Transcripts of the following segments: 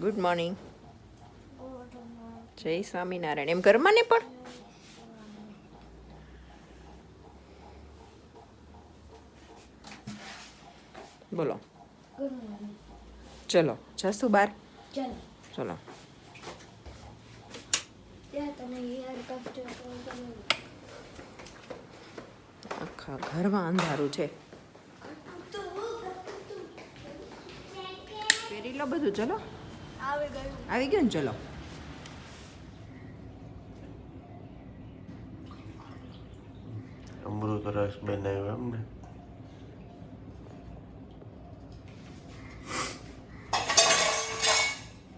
Good morning જય સ્વામિનારાયણ. એમ ઘરમાં ને પણ? બોલો. ચલો જશું બાર? ચલો. આખા ઘરમાં અંધારું છે. પહેરી લો બધું ચલો. આવી ગયું આવી ગયું ને ચલો. અમૃત રસ બનાવ્યો એમ ને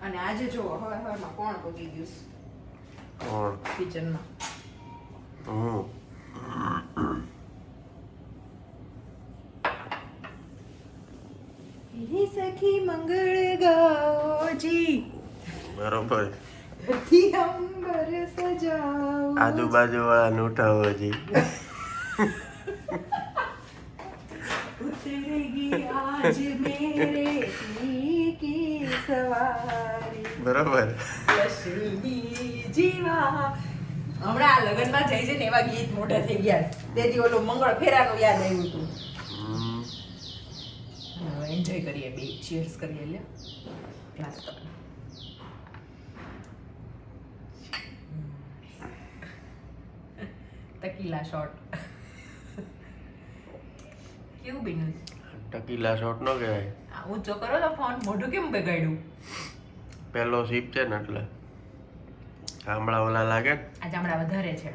અને આજે જો હવે હવેમાં કોણ પગી ગયું કોણ? કિચનમાં. હમ રે સખી મંગળ ગાઓજી બરોબર. આજુબાજુ વાળા ઉઠાવો જી ઉતરેગી આજ મેરે કી સવારી બરોબર જીવા. હમણાં આ લગ્નમાં જઈ છે ને એવા ગીત મોટા થઈ ગયા તેથી ઓલું મંગળ ફેરાનું યાદ આવ્યું હતું. એન્જોય કરીએ બે. ચીયર્સ કરીએ લે ક્લાસ કરો તકીલા શોટ કેવું બન્યું? ટકીલા શોટ નો કહેવાય. આ ઊંચો કરો તો ફોન મોઢું કેમ બગાડ્યું? પેલો સીપ છે ને એટલે. ચામડા ઓલા લાગે આ ચામડા વધારે છે.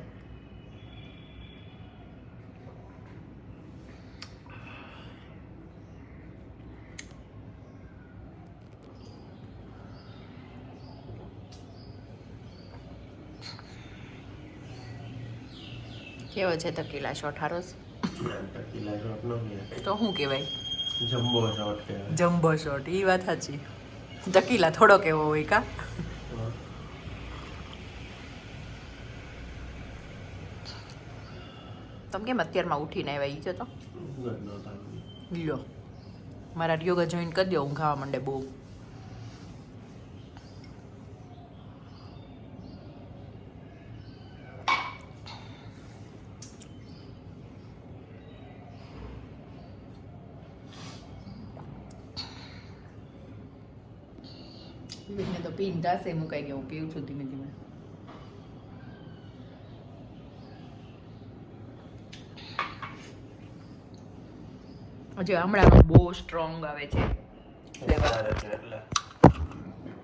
કેવો છે તકીલા શોટ હારો તકીલા શોટ નો તો શું કહેવાય? જમ્બો શોટ કહેવાય. જમ્બો શોટ એ વાત સાચી. તકીલા થોડો કેવો હોય કા? તમે કેમ અત્યારમાં ઉઠીને આવ્યા? ઈ તો. લ્યો. મારા યોગા જોઈન કરી દો ઊંઘાવા માંડે બહુ. વિવેકને તો પીન તાસે મુકાઈ ગયો હું પીવું છું ધીમે ધીમે હજી હમણાં બહુ સ્ટ્રોંગ આવે છે છે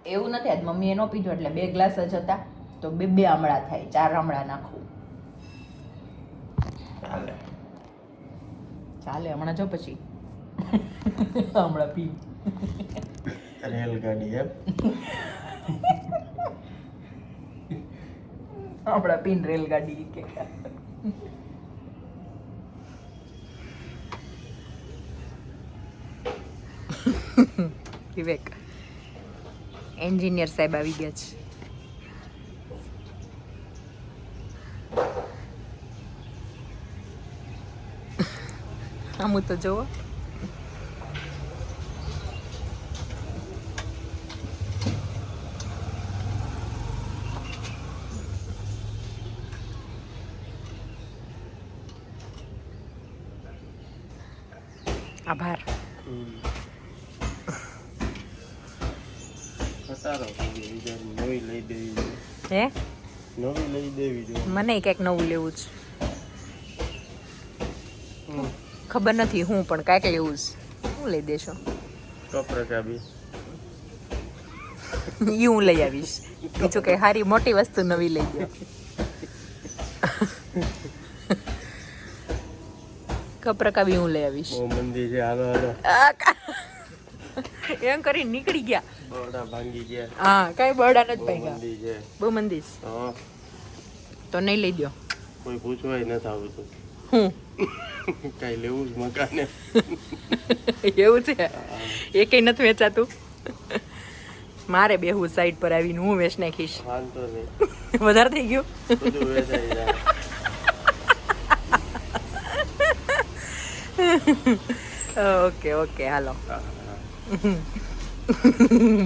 એવું નથી આજ મમ્મીએ ન પીધો એટલે બે ગ્લાસ જ હતા તો બે બે આમળા થાય ચાર આમળા નાખું ચાલે ચાલે હમણાં જો પછી હમણાં પી રેલગાડી એમ. આપણા પિન રેલગાડી કે. વિવેક, એન્જિનિયર સાહેબ આવી ગયા છે. આમ તો જોવો. આભાર. હે? નવી લઈ દેવી જોઈએ મને કંઈક નવું લેવું છે. ખબર નથી હું પણ કાંઈક લેવું છે. હું લઈ દેશો. કપરકાબી એ હું લઈ આવીશ. બીજું કઈ સારી મોટી વસ્તુ નવી લઈ ગયો કપરકા બી હું લઈ આવીશ. મંદી છે હાલો હાલો. એમ કરી નીકળી ગયા. બરડા ભાંગી ગયા. હા કઈ બરડા નથી ભાંગ્યા. મંદી છે. બહુ મંદી હા. તો નહીં લઈ દો કોઈ પૂછવાય નથી આવતું હું? કઈ લેવું જ મકાને. એવું છે? એ કઈ નથી વેચાતું? મારે બેહું સાઈડ પર આવીને હું વેચ નાખીશ. વધારે થઈ ગયું? ઓકે ઓકે હાલો.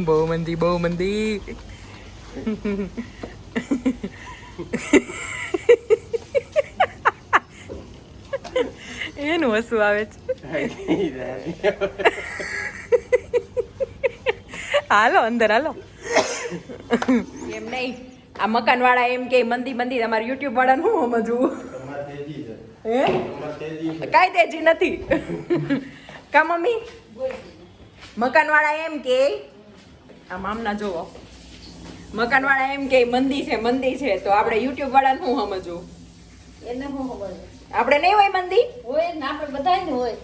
બહુ મંદી બહુ મંદી એનું હસવું આવે છે હાલો અંદર હાલો એમ નહીં આ મકાન વાળા એમ કે મંદી મંદી તમારે યુટ્યુબ વાળા હું સમજવું હે? કાંઈ તેજી નથી. કા મમ્મી? મકાનવાળા એમ કે આમ આમના જોવો. મકાનવાળા એમ કે મંદી છે મંદી છે. તો આપણે યુટ્યુબ વાળાને શું સમજવું? એને હું ખબર આપણે નહીં હોય મંદી? હોય ને આપણે બધાયને હોય.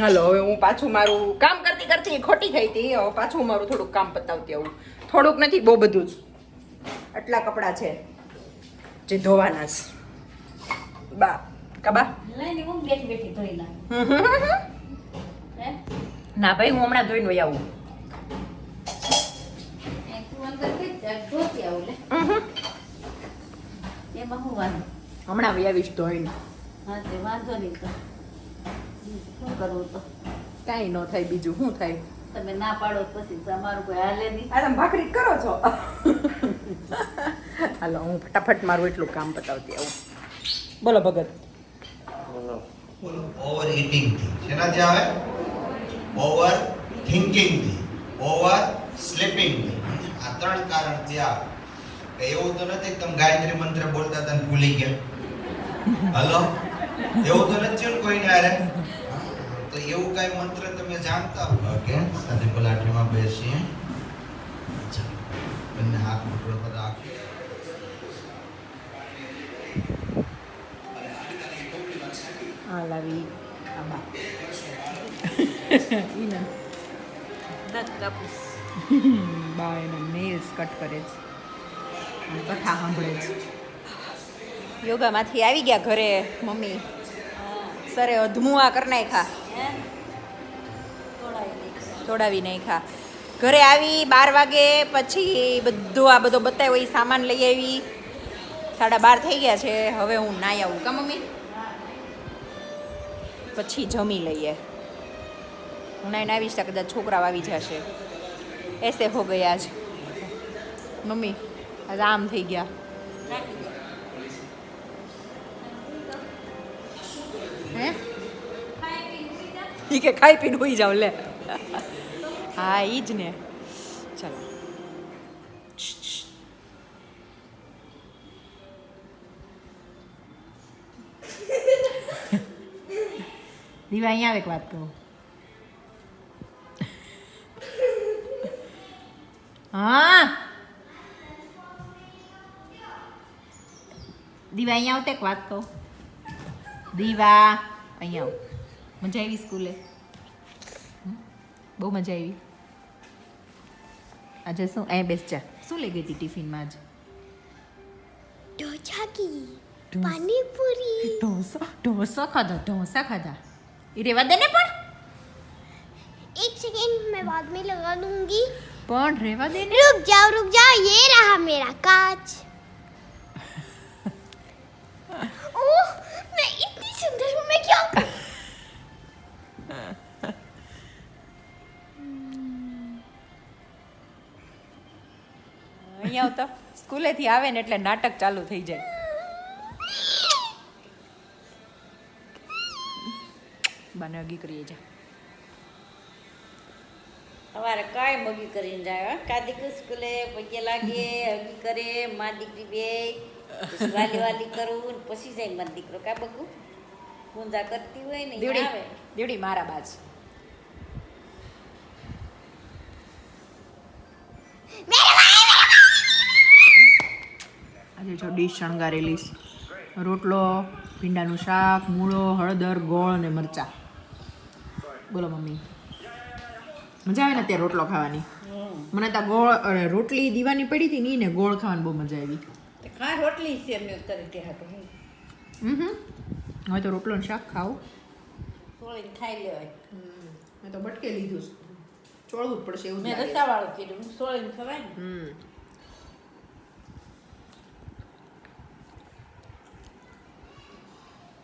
હાલો હવે હું પાછું મારું કામ કરતી કરતી ખોટી થઈ હતી. હવે પાછું મારું થોડુંક કામ પતાવતી આવું. થોડુંક નથી બહુ બધું જ. આટલા કપડાં છે. જે ધોવાના છે. બા કબા ના ભાઈ હું હમણાં ધોઈને વહી આવું. હમણાં વહી આવીશ ધોઈને. વાંધો નહીં શું કરવું તો? કાંઈ ન થાય બીજું શું થાય? તમે ના પાડો પછી તમારું કોઈ હાલે નહીં. આ તમે ભાખરી કરો છો? હાલો, હું ફટાફટ મારું એટલું કામ પતાવતી આવું. બોલો ભગત. ઓવર ઇટિંગથી શેનાથી આવે? ઓવર થિંકિંગથી ઓવર સ્લીપિંગથી આ ત્રણ કારણ આવે કે એવું તો નથી તમે ગાયત્રી મંત્ર બોલતા તને ભૂલી ગયા. હલો? એવું તો નથી કોઈને હારે? તો એવું કાંઈ મંત્ર તમે જાણતા હો? કે સાથે પલાટીમાં બેસીએ. બંને હાથ મોટો પર રાખી આ લાવી આ બા ઈ ને નખ કાપું બા એના નેલ્સ કટ કરે છે. અને કથા સાંભળે છે. યોગામાંથી આવી ગયા ઘરે મમ્મી. સરે અધમુઆ કરી નાખ્યા. હે તોડાવી નાખ્યા. ઘરે આવી બાર વાગે પછી બધું આ બધો બતાવ્યો એ સામાન લઈ આવી. સાડા બાર થઈ ગયા છે. હવે હું નાઈ આવું. કા મમ્મી? પછી જમી લઈએ. હું નાઈને આવીશ તો કદાચ છોકરાઓ આવી જશે. એસે હો ગયા જ મમ્મી, આજે આમ થઈ ગયા. હે? કે ખાઈ પીને હોઈ જાવ લે. હા, ઈ જ ને ચાલો દીવા અહીંયા આવે એક વાત કહું હા દીવા અહીંયા આવતે એક વાત કહું દીવા અહીંયા આવ મજા આવી સ્કૂલે બહુ મજા આવી આજે શું એ બેસ જા શું લઈ ગઈ હતી ટિફિનમાં આજે ઢોસા કી પાણીપુરી ઢોસા ઢોસા ખાધા ઢોસા ખાધા રેવા દે ને પણ एक सेकेंड मैं बाद में लगा दूंगी પણ રેવા દે ને रुक जाओ रुक जाओ ये रहा मेरा कांच ओह मैं इतनी सुंदर हूँ मैं क्या करूं? અહીંયા આવતો સ્કૂલેથી આવે ને એટલે નાટક ચાલુ થઈ જાય બને અગી કરીએ જા. અમારે કાંઈ મગી કરીને જાય હો. કા દીકરી સ્કૂલે પગે લાગે અગી કરે મા દીકરી બે વાલી વાલી કરું ને પછી જાય મારો દીકરો. કા બગું? ગુંજા કરતી હોય ને આવે. દીવડી મારા બાજ. આજે જો ડીશ શણગારેલી રોટલો ભીંડાનું શાક મૂળો હળદર ગોળ અને મરચા. બોલો મમ્મી. મજા આવે ને ત્યાં રોટલો ખાવાની? મને તો ગોળ રોટલી દીવાની પડી હતી ની ને ગોળ ખાવાની બહુ મજા આવી. ખા રોટલી છે એમને કરી ત્યાં હમ હમ. હવે તો રોટલો ને શાક ખાવું. સોળીને ખાઈ લેવાય. મેં તો બટકે લીધું છે. ચોળવું જ પડશે એવું મેં રસાવાળું કીધું. સોળીને ખવાય ને. હમ.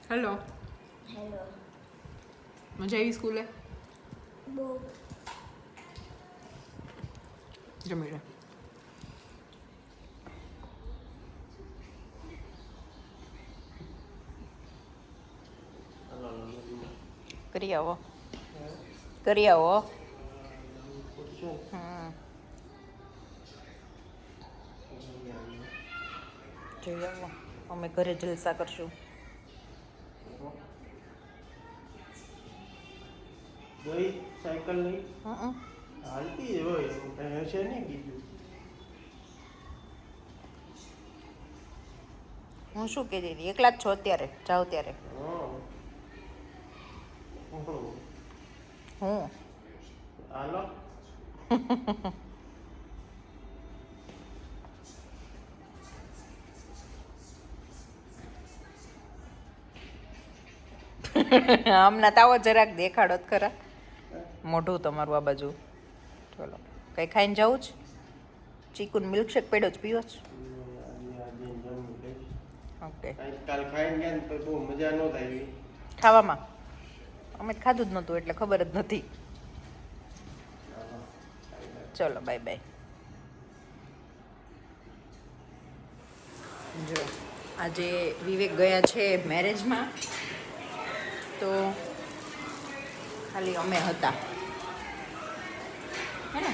હેલો हेलो મજા આવી સ્કૂલે? બહુ જમી લે કરી આવો કરી આવો હમ જોઈ આવો અમે ઘરે જલસા કરશું ગઈ નહીં હમ હાલતી હોય એવું કઈ હશે નહીં બીજું. હું શું કહેતી હતી એકલા જ છો અત્યારે? જાઓ ત્યારે. હું. હાલો. હમણાં તાવો જરાક દેખાડો જ ખરા. મોઢું તમારું આ બાજુ. ચલો. કંઈ ખાઈને જવું જ ચીકુન મિલ્કશેક પેડો જ પીવો જ. ઓકે ખાવામાં? અમે ખાધું જ નહોતું એટલે ખબર જ નથી. ચલો બાય બાય જો, આજે વિવેક ગયા છે મેરેજમાં તો ખાલી અમે હતા. હે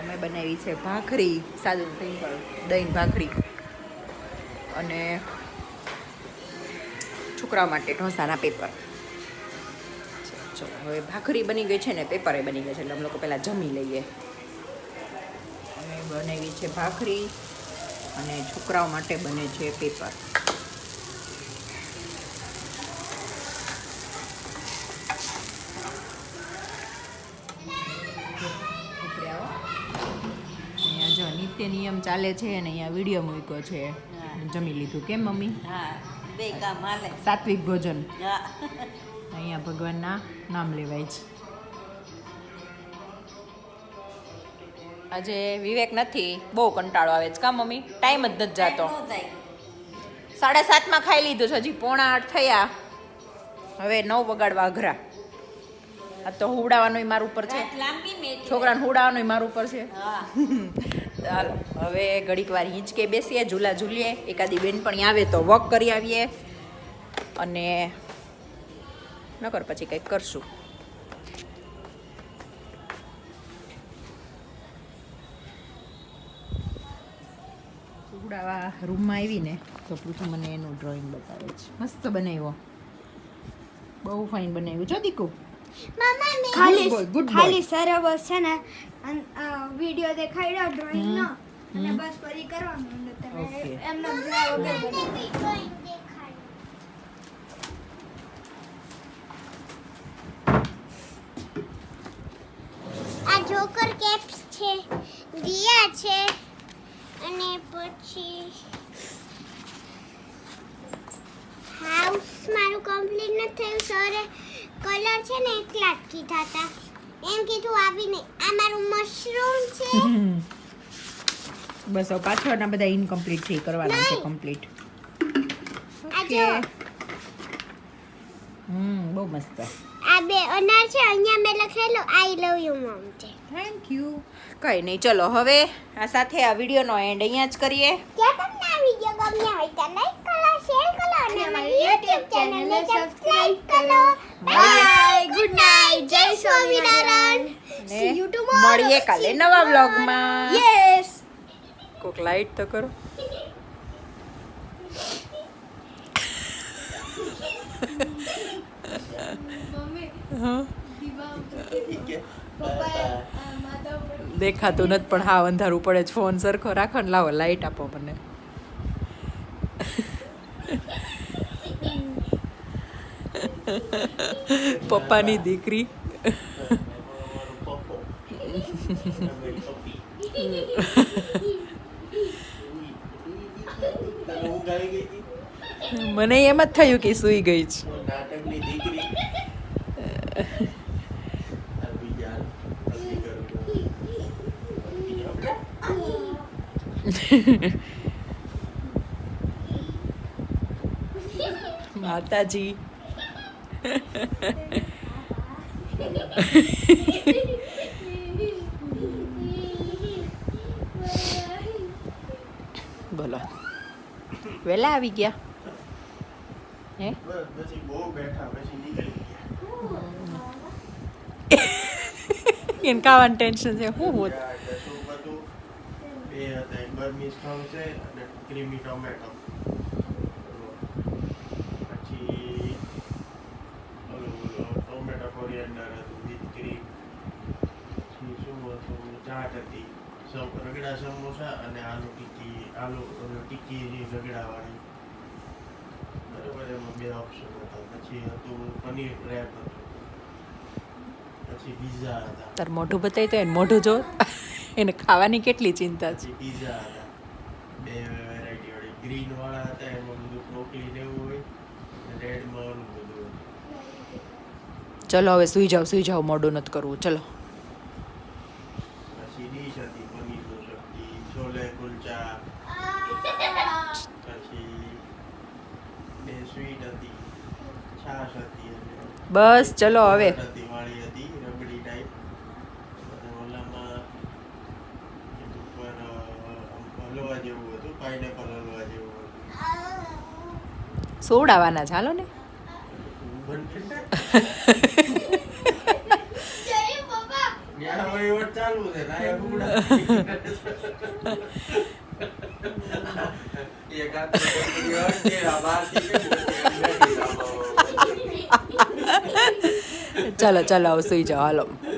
અમે બનાવી છે ભાખરી, સાદું સિમ્પલ દહીં ભાખરી. અને છોકરાઓ માટે ઢોસાના પેપર. ચલો હવે ભાખરી બની ગઈ છે ને, પેપરે બની ગયા છે, એટલે અમે લોકો પહેલાં જમી લઈએ. અમે બનાવી છે ભાખરી અને છોકરાઓ માટે બને છે પેપર. નિત્ય નિયમ ચાલે છે અને અહીંયા વીડિયો મૂક્યો છે. જમી લીધું. કેમ મમ્મી? હા બે કામ હાલે. સાત્વિક ભોજન. અહીંયા ભગવાનના નામ લેવાય છે. આજે વિવેક નથી બહુ કંટાળો આવે છે. કા મમ્મી? ટાઈમ જ નથી જાતો. સાડા સાતમાં ખાઈ લીધું છે હજી પોણા આઠ થયા. હવે નવ વગાડવા અઘરા. આ તો હુવડાવવાનું મારું ઉપર છે. છોકરાને હુવડાવવાનું મારું ઉપર છે. હા. ચાલો હવે ઘડીક વાર હિંચકે બેસીએ, ઝૂલા ઝૂલીએ. એકાદી બેનપણી આવે તો વોક કરી આવીએ અને નકર પછી કંઈક કરશું. સુગડાવા રૂમમાં આવીને તો પૃથુ મને એનું ડ્રોઈંગ બતાવે છે. મસ્ત બનાવ્યો. બહુ ફાઇન બનાવ્યું. જો દીકુ. ખાલી boy, good boy. ખાલી છે ને વીડિયો દેખાડ્યો ડ્રોઈંગ નો. અને બસ ફરી કરવાનું. તમે. એમને ડ્રોઈંગ આ જોકર કેપ્સ છે દિયા છે અને પછી હાઉસ મારું કમ્પ્લીટ નથી થયું સરે કલર છે ને એકલા જ કીધા હતા. એમ કીધું આવીને આ મારું મશરૂમ છે. બસ પાછળના બધા ઇનકમ્પ્લીટ છે કરવાના છે કમ્પ્લીટ ઓકે હમ બહુ મસ્ત. આ બે અનાર છે અહીંયા મેં લખેલું આઈ લવ યુ મમ છે. થેન્ક યુ કંઈ નહીં ચલો હવે આ સાથે આ વિડીયોનો એન્ડ અહીંયા જ કરીએ. જો તમને આ વીડિયો ગમ્યો હોય તો લાઈક અને અમારી YouTube ચેનલને સબસ્ક્રાઇબ કરો. બાય ગુડ નાઈટ જય સ્વામિનારાયણ સી યુ ટુમોરો મળીએ કાલે નવા વ્લોગમાં યસ કોક લાઈટ તો કરો. દેખાતું નથી પણ હા અંધારું પડે છે. ફોન સરખો રાખો ને લાવો લાઈટ આપો મને. પપ્પાની દીકરી. મને એમ જ થયું કે સૂઈ ગઈ છે. માતાજી. બોલો. વહેલા આવી ગયા. હે? બસ બહુ બેઠા પછી નીકળી ગયા એને ખાવાનું ટેન્શન છે શું હોત બર્મીઝ છે અને પછી ઓલું ઓલું ટોમેટો કોરિએન્ડર હતું વિથ ક્રીમ પછી શું હતું ચાટ હતી રગડા સમોસા અને આલુ ટીકી આલુ ટીકી રગડાવાળી. બરાબર એમાં બે ઓપ્શન હતા. પછી હતું પનીર રેપ હતું. પછી પીઝા હતા. તાર મોઢું બતાવી તો એને મોઢું જો એને ખાવાની કેટલી ચિંતા છે. પીઝા હતા. બે વેરાયટી વાળી. ગ્રીન વાળા હતા એમાં બધું બ્રોકલી એવું હોય. રેડ રેડમાં બધું ચલો હવે સુઈ જાઓ સુઈ જાઓ. મોઢું નથી કરવું. ચલો. હલવા ચલો હવે. સોડાવાના ચાલો ને. ચાલુ છે ના ગુડા એક હાથ પકડી હોય કે આ